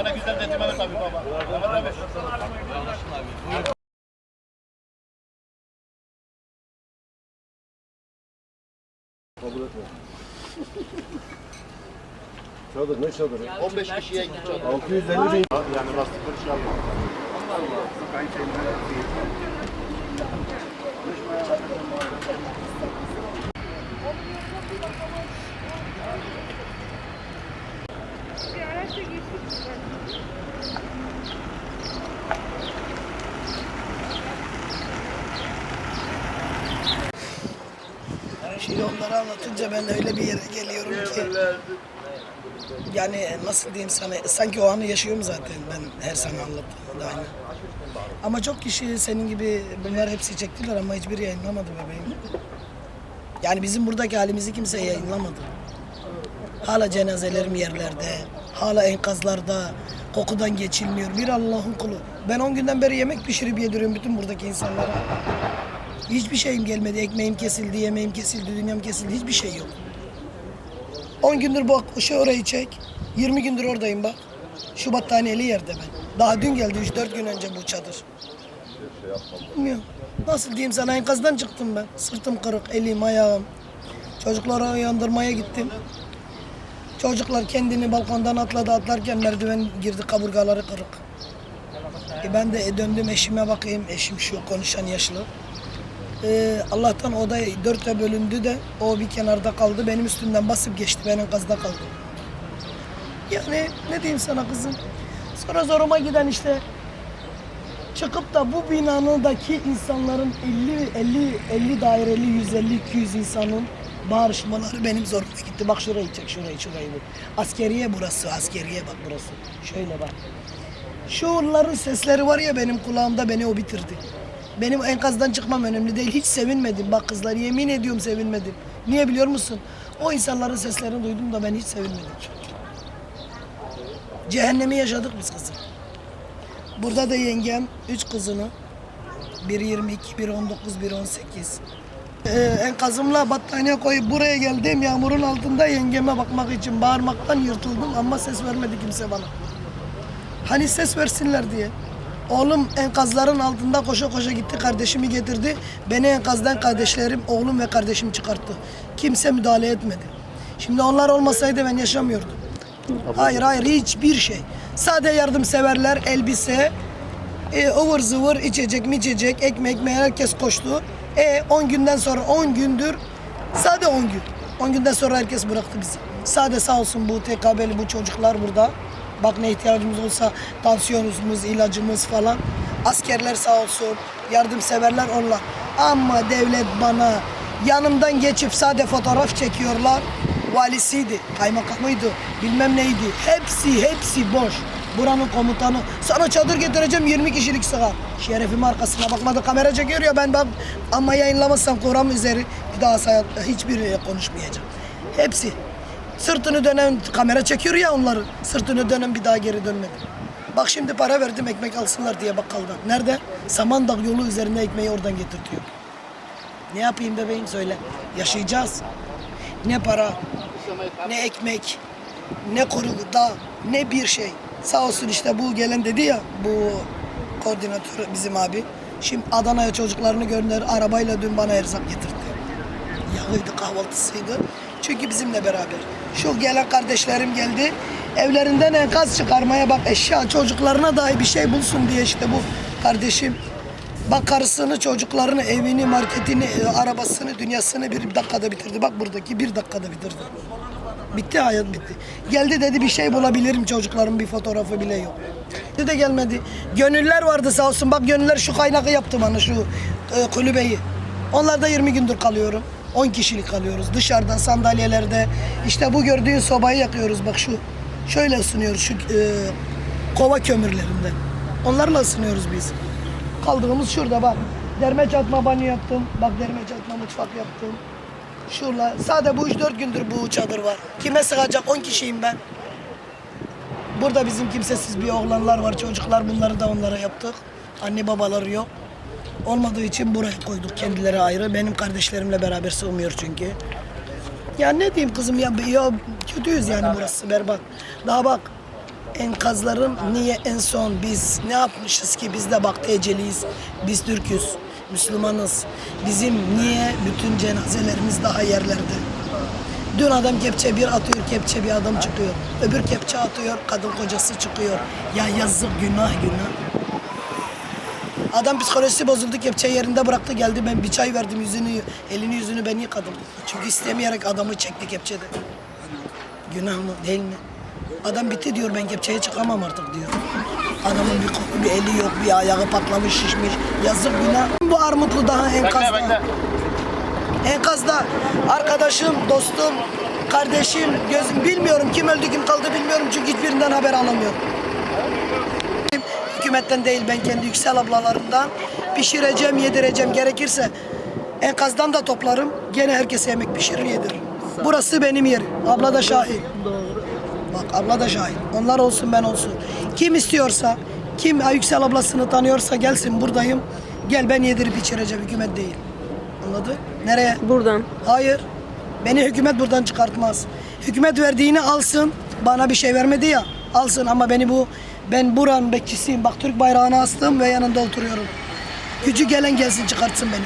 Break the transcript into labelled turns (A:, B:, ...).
A: Sana güzel dedi Mehmet abi baba. Mehmet abi.
B: Çadır ne çadırı?
A: 15 kişiye çadır.
B: 650 bin.
A: Yani lastikleri şey yapma.
C: Şimdi onları anlatınca ben öyle bir yere geliyorum ki yani nasıl diyeyim sana sanki o anı yaşıyorum zaten ben her sana anlattığımda aynı. Ama çok kişi senin gibi bunlar hepsi çektiler ama hiçbiri yayınlamadı bebeğim. Yani bizim buradaki halimizi kimse yayınlamadı. Hala cenazelerim yerlerde, hala enkazlarda, kokudan geçilmiyor. Bir Allah'ın kulu. Ben 10 günden beri yemek pişirip yediriyorum bütün buradaki insanlara. Hiçbir şeyim gelmedi. Ekmeğim kesildi, yemeğim kesildi, dünyam kesildi. Hiçbir şey yok. 10 gündür bak şu orayı çek. 20 gündür oradayım bak. Şu battaniyeli yerde ben. Daha dün geldi 3-4 gün önce bu çadır. Bilmiyorum. Nasıl diyeyim sana enkazdan çıktım ben. Sırtım kırık, elim, ayağım. Çocukları uyandırmaya gittim. Çocuklar kendini balkondan atladı atlarken merdiven girdi kaburgaları kırık. E ben de döndüm eşime bakayım. Eşim şu konuşan yaşlı. Ee, Allah'tan o da dörtte bölündü de o bir kenarda kaldı. Benim üstümden basıp geçti. Ben enkazda kaldım. Yani ne diyeyim sana kızım. Sonra zoruma giden işte çıkıp da bu binanındaki insanların 50 50 50 daireli 150 200 insanın bağırışmaları benim zoruma gitti. Bak şurayı çek, şurayı, şurayı bu. Askeriye burası, askeriye bak burası. Şöyle bak. Şunların sesleri var ya benim kulağımda beni o bitirdi. Benim enkazdan çıkmam önemli değil. Hiç sevinmedim. Bak kızlar yemin ediyorum sevinmedim. Niye biliyor musun? O insanların seslerini duydum da ben hiç sevinmedim. Cehennemi yaşadık biz kızım. Burada da yengem üç kızını. Biri 22, biri 19, biri 18. Ee, enkazımla battaniye koyup buraya geldim. Yağmurun altında yengeme bakmak için bağırmaktan yırtıldım ama ses vermedi kimse bana. Hani ses versinler diye. Oğlum enkazların altında koşa koşa gitti kardeşimi getirdi. Beni enkazdan kardeşlerim, oğlum ve kardeşim çıkarttı. Kimse müdahale etmedi. Şimdi onlar olmasaydı ben yaşamıyordum. Hayır hayır hiçbir şey. Sade yardımseverler, elbise, e, ıvır zıvır içecek mi içecek, ekmek mi herkes koştu. E 10 günden sonra 10 gündür sade 10 gün. 10 günden sonra herkes bıraktı bizi. Sade sağ olsun bu TKB'li bu çocuklar burada. Bak ne ihtiyacımız olsa tansiyonumuz, ilacımız falan. Askerler sağ olsun, yardımseverler onlar. Ama devlet bana yanımdan geçip sade fotoğraf çekiyorlar. Valisiydi, kaymakamıydı, bilmem neydi. Hepsi, hepsi boş. Buranın komutanı. Sana çadır getireceğim 20 kişilik sıra. Şerefim arkasına bakmadı. Kamera çekiyor ya ben bak ama yayınlamazsam Kur'an üzeri bir daha hiçbir konuşmayacağım. Hepsi. Sırtını dönen kamera çekiyor ya onları. Sırtını dönen bir daha geri dönmedi. Bak şimdi para verdim ekmek alsınlar diye bakkaldan. Nerede? Samandağ yolu üzerinde ekmeği oradan getirtiyor. Ne yapayım bebeğim söyle. Yaşayacağız. Ne para, ne ekmek, ne kuru gıda, ne bir şey. Sağ olsun işte bu gelen dedi ya bu koordinatör bizim abi. Şimdi Adana'ya çocuklarını gönder arabayla dün bana erzak getirdi. Yağıydı kahvaltısıydı. Çünkü bizimle beraber. Şu gelen kardeşlerim geldi. Evlerinden enkaz çıkarmaya bak eşya çocuklarına dahi bir şey bulsun diye işte bu kardeşim. Bak karısını, çocuklarını, evini, marketini, e, arabasını, dünyasını bir dakikada bitirdi. Bak buradaki bir dakikada bitirdi. Bitti hayat bitti. Geldi dedi bir şey bulabilirim çocukların bir fotoğrafı bile yok. Dedi de gelmedi. Gönüller vardı sağ olsun. Bak gönüller şu kaynakı yaptı bana şu e, kulübeyi. Onlarda 20 gündür kalıyorum. 10 kişilik kalıyoruz. Dışarıda sandalyelerde işte bu gördüğün sobayı yakıyoruz bak şu. Şöyle ısınıyoruz şu e, kova kömürlerinden. Onlarla ısınıyoruz biz. Kaldığımız şurada bak. Derme çatma banyo yaptım. Bak derme çatma mutfak yaptım. Şurada. Sade bu 3-4 gündür bu çadır var. Kime sığacak 10 kişiyim ben. Burada bizim kimsesiz bir oğlanlar var, çocuklar. Bunları da onlara yaptık. Anne babaları yok. Olmadığı için buraya koyduk kendileri ayrı. Benim kardeşlerimle beraber sığmıyor çünkü. Ya ne diyeyim kızım ya, ya kötüyüz yani burası berbat. Daha bak Enkazların niye en son biz ne yapmışız ki biz de baktı eceliyiz. Biz Türk'üz, Müslümanız. Bizim niye bütün cenazelerimiz daha yerlerde? Dün adam kepçe bir atıyor, kepçe bir adam çıkıyor. Öbür kepçe atıyor, kadın kocası çıkıyor. Ya yazık günah günah. Adam psikolojisi bozuldu, kepçe yerinde bıraktı geldi. Ben bir çay verdim yüzünü, elini yüzünü ben yıkadım. Çünkü istemeyerek adamı çekti kepçede. Günah mı değil mi? Adam bitti diyor ben kepçeye çıkamam artık diyor. Adamın bir kolu bir eli yok, bir ayağı patlamış şişmiş. Yazık günah. Bu armutlu daha
A: Bekle
C: enkazda.
A: bekle.
C: Enkazda arkadaşım, dostum, kardeşim, gözüm bilmiyorum kim öldü kim kaldı bilmiyorum çünkü hiçbirinden haber alamıyorum. Hükümetten değil ben kendi yüksel ablalarımdan pişireceğim, yedireceğim gerekirse enkazdan da toplarım. Gene herkese yemek pişirir yediririm. Burası benim yerim. Abla da şahit. Bak abla da şahit. Onlar olsun ben olsun. Kim istiyorsa, kim Yüksel ablasını tanıyorsa gelsin buradayım. Gel ben yedirip içireceğim hükümet değil. Anladın? Nereye?
D: Buradan.
C: Hayır. Beni hükümet buradan çıkartmaz. Hükümet verdiğini alsın. Bana bir şey vermedi ya. Alsın ama beni bu ben buranın bekçisiyim. Bak Türk bayrağını astım ve yanında oturuyorum. Gücü gelen gelsin çıkartsın beni